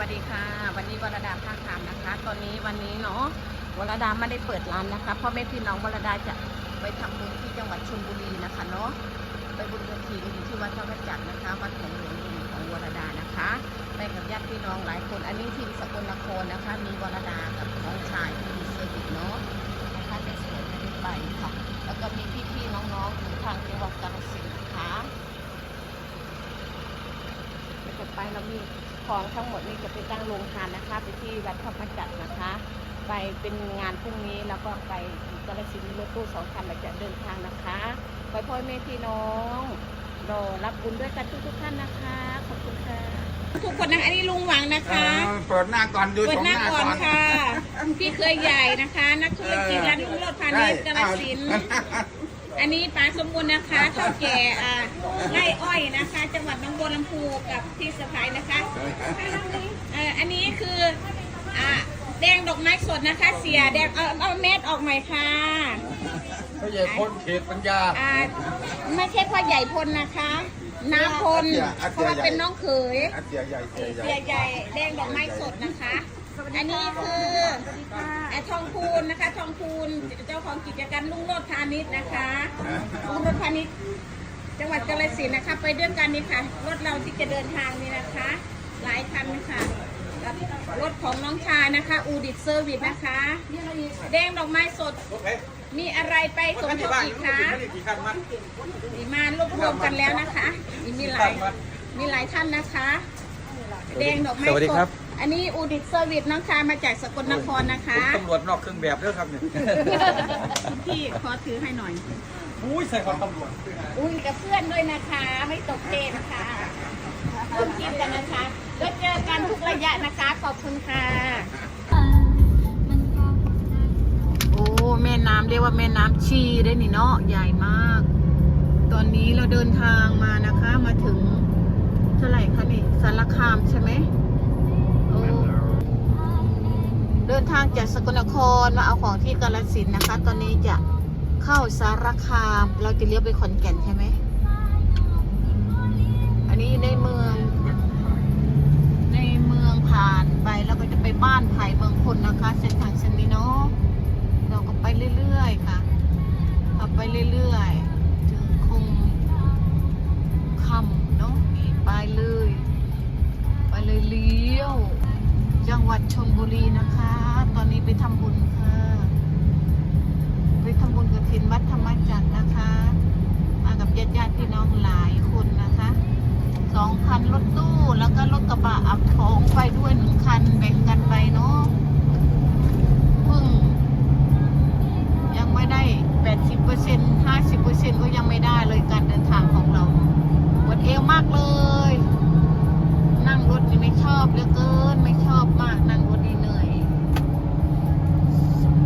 วัสดีค่ะ วันนี้วรดาภาคคำนะคะ ตอนนี้วันนี้เนาะวรดาไม่ได้เปิดร้านนะคะเพราะแม่พี่น้องวรดาจะไปทำบุญที่จังหวัดชลบุรีนะคะเนาะไปบุญกระถิ่นอยู่ที่วัดพระประจักษ์นะคะวัดของหลวงลุงของวรดานะคะไปกับญาติพี่น้องหลายคน อันนี้ทีมสกลนครนะคะ มีวรดากับน้องชายที่มีเซอร์วิสเนาะในสวนไม่ได้ไปค่ะ แล้วก็มีพี่ๆน้องๆอยู่ทางจังหวัดกาฬสินธุ์นะคะ แล้วจะไปเรามี ของทั้งหมดนี่จะไปตั้งโรงทานนะคะ ไปที่วัดพระประจักษ์นะคะ ไปเป็นงานพรุ่งนี้แล้วก็ไปกาฬสินธุ์มีรถตู้สองคันเราจะเดินทางนะคะไปพ่อแม่พี่น้องรอรับบุญด้วยกันทุกทุกๆท่านนะคะขอบคุณค่ะทุกคนนะอันนี้ลุงหวังนะคะเออเปิดหน้าก่อนดูเปิชดมหน้าหน้าก่ก่ออนนค่ะพี่เคยใหญ่นะคะ นักธุรกิจร้านลุงโรดพาณิชย์กาฬสินธุ์ อันนี้ป้าสมบูรณ์นะคะเท่าแก่อ่าไร่อ้อยนะคะ จังหวัดหน้องบัวลำพูกับพี่สะพ้ายนะคะเอ่ออันนี้คืออ่าแดงดอกไม้สดนะคะ เสียแดงเอาเอาเม็ดออกหน่อยค่ะเขาใหญ่คนเขตปัญญา อ่าไม่ใช่พ่อใหญ่พลนะคะน้าพลอาเตียอาเตียเพราะว่าเป็นน้องเขยอันเสียใหญ่เสียใหญ่ เสียใหญ่แดงดอกไม้สดนะคะ อันนี้คือไอ้ทองพูนนะคะ ทองพูนเจ้าของกิจการลุงโรดพาณิชย์นะคะลุงโรดพาณิชย์จังหวัดกาฬสินธุ์นะคะ ไปด้วยกันนี่ค่ะ รถเราที่จะเดินทางนี่นะคะ หลายคันค่ะกับรถของน้องชายนะคะอูดิตเซอร์วิสนะคะ แดงดอกไม้สดมีอะไรไปสมทบอีกคะมีมารวบรวมกันแล้วนะคะมีมีหลายมีหลายท่านนะคะ แดงดอกไม้สวัสดีสครัดบ อันนี้อูดิตเซอร์วิสน้องชายมาจากสกลนครนะคะตำรวจนอกเครื่องแบบด้วยครับเนี่ยพี่ขอถือให้หน่อย อุ้ยใส่ความตำรวจอุ้ยกับเพื่อนด้วยนะคะ ไม่ตกเทรนค่ะร่วมคิดกันนะคะแล้วเจอกันทุกระยะนะคะ ขอบคุณค่ะ โอ้แม่น้ำเรียกว่าแม่น้ำชีได้นี่เนาะใหญ่มาก ตอนนี้เราเดินทางมานะคะมาถึงเท่าไหร่คะนี่สารคามใช่ไหม เดินทางจากสกลนครมาเอาของที่กาฬสินนะคะ ตอนนี้จะเข้าสารคาม เราจะเลี้ยวไปขอนแก่นใช่ไหม อันนี้ในเมือง ในเมืองผ่านไปแล้วก็จะไปบ้านไผ่เมืองพลนะคะ เส้นทางเส้นนี้เนาะ เราก็ไปเรื่อยๆค่ะขับไปเรื่อยๆ ถึงคงคำเนาะนี่ไปเลย ไปเลยเลี้ยว จังหวัดชลบุรีนะคะ ไปทำบุญค่ะ ไปทำบุญกับทินวัดธรรมจักรนะคะ มากับญาติญาติพี่น้องหลายคนนะคะสองคันรถตู้แล้วก็รถกระบะอับของไปด้วยหนึ่งคันแบ่งกันไปเนาะเพิ่ง ยังไม่ได้แปดสิบเปอร์เซ็นต์ห้าสิบเปอร์เซ็นต์ก็ยังไม่ได้เลยการเดินทางของเราปวดเอวมากเลย นั่งรถนี่ไม่ชอบเหลือเกิน ไม่ชอบมากนั่งรถนี่เหนื่อย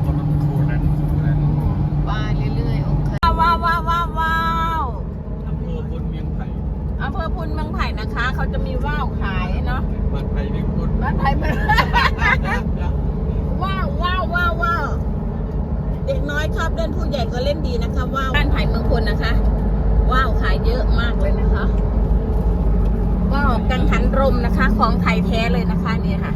คนละครูนั้น ไปเรื่อยๆ โอเค ว้าวว้าวว้าวว้าว อำเภอพนเมียงไผ่ อำเภอพุนเมืองไผ่นะคะ เขาจะมีว่าวขายเนาะ บ้านไผ่เมียงพน บ้านไผ่ เป็นว้าวว้าวว้าวว้าวเด็กน้อยชอบเล่นผู้ใหญ่ก็เล่นดีนะคะว้าวบ้านไผ่เมืองพลนะคะ ว้าวขายเยอะมากเลยนะคะ ว้าวกังหันรมนะคะ ของไทยแท้เลยนะคะเนี่ยค่ะ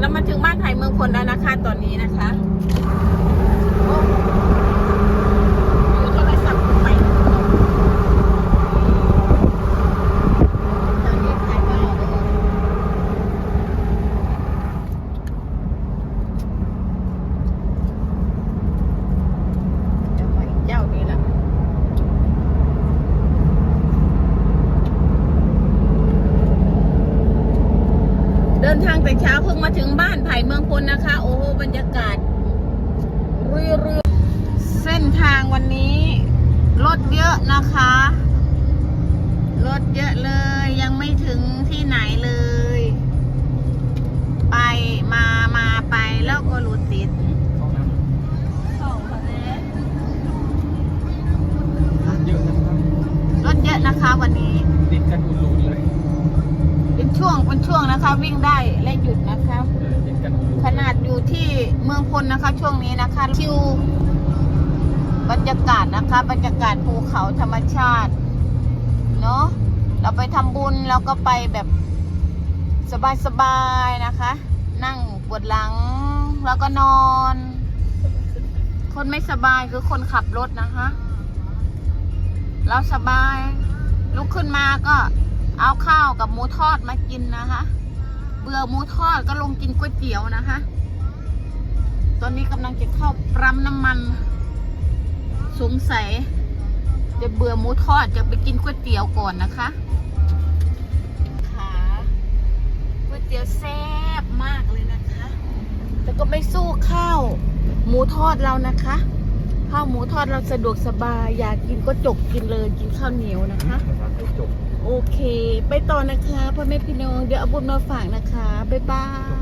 เรามาถึงบ้านไผ่เมืองพลแล้วนะคะ ตอนนี้นะคะโอ้อยู่โทรศัพท์ใหม่ตอนนี้ขายว่าวเลย เดี๋ยวมาอีกเจ้านี้ละเดินทางแต่เช้าเพิ่งมาถึงบ้านไผ่เมืองพลนะคะ โอ้โหบรรยากาศเรื่อยๆเส้นทางวันนี้รถเยอะนะคะ รถเยอะเลยยังไม่ถึงที่ไหนเลย นะคะวิ่งได้และหยุดนะคะขนาดอยู่ที่เมืองพลนะคะ ช่วงนี้นะคะชิวบรรยากาศนะคะ บรรยากาศภูเขาธรรมชาติเนาะเราไปทำบุญแล้วก็ไปแบบสบายๆนะคะ นั่งปวดหลังแล้วก็นอน คนไม่สบายคือคนขับรถนะคะ เราสบายลุกขึ้นมาก็เอาข้าวกับหมูทอดมากินนะคะ เบื่อหมูทอดก็ลงกินก๋วยเตี๋ยวนะคะ ตอนนี้กำลังจะเข้าปั๊มน้ำมัน สงสัยจะเบื่อหมูทอดจะไปกินก๋วยเตี๋ยวก่อนนะคะค่ะก๋วยเตี๋ยวแซ่บมากเลยนะคะ แต่ก็ไม่สู้ข้าวหมูทอดเรานะคะข้าวหมูทอดเราสะดวกสบายอยากกินก็จกกินเลยกินข้าวเหนียวนะคะจบ โอเค ไปต่อนะคะพ่อแม่พี่น้อง เดี๋ยวเอาบุญมาฝากนะคะ บ๊ายบาย